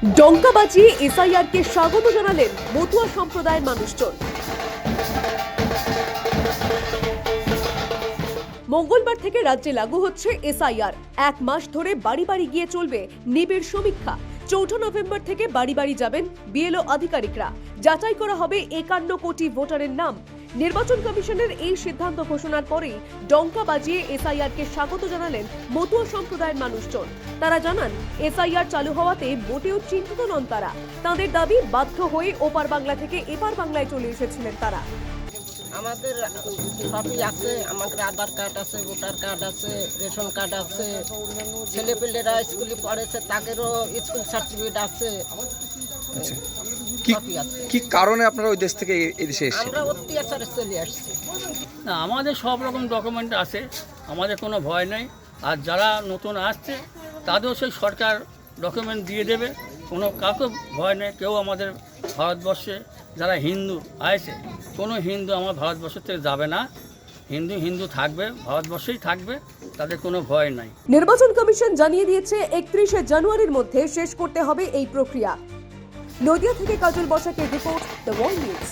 ডঙ্কা বাজিয়ে এসআইআরকে স্বাগত জানালেন মতুয়া সম্প্রদায়ের মানুষজন। মঙ্গলবার থেকে রাজ্যে লাগু হচ্ছে এসআইআর। এক মাস ধরে বাড়ি বাড়ি গিয়ে চলবে নিবিড় সমীক্ষা। চৌঠা নভেম্বর থেকে বাড়ি বাড়ি যাবেন বিএলও আধিকারিকরা। যাচাই করা হবে একান্ন কোটি ভোটারের নাম। নির্বাচন কমিশনের এই সিদ্ধান্ত ঘোষণার পরেই ডঙ্কা বাজিয়ে এসআইআরকে স্বাগত জানালেন মতুয়া সম্প্রদায়ের মানুষজন। তারা জানান এসআইআর চালু হওয়াতে মোটেও চিন্তিত নন তারা। তাদের দাবি বাধ্য হয়ে ওপার বাংলা থেকে এপার বাংলায় চলে এসেছিলেন তারা। আমাদের সবই আছে আমাদের আধার কার্ড আছে ভোটার কার্ড আছে রেশন কার্ড আছে। ছেলেপেলেরা স্কুলে পড়েছে তাদেরও স্কুল সার্টিফিকেট আছে। আচ্ছা। কি কারণে আপনারা ওই দেশ থেকে এদেশে এসেছেন? আমরা অত্যাচারে চলে আসছি। না আমাদের সব রকম ডকুমেন্ট আছে আমাদের কোনো ভয় নেই। আর যারা নতুন আসছে তাদেরও সেই সরকার ডকুমেন্ট দিয়ে দেবে। কোনো কাউকে ভয় নেই কেউ আমাদের ভারতবর্ষে যারা হিন্দু আছে কোনো হিন্দু আমার ভারতবর্ষ থেকে যাবে না। হিন্দু হিন্দু থাকবে ভারতবর্ষেই থাকবে তাদের কোনো ভয় নাই। নির্বাচন কমিশন জানিয়ে দিয়েছে একত্রিশে জানুয়ারির মধ্যে শেষ করতে হবে এই প্রক্রিয়া। নদিয়া থেকে কাজল বসাকের রিপোর্ট দ্য ওয়ার্ল্ড নিউজ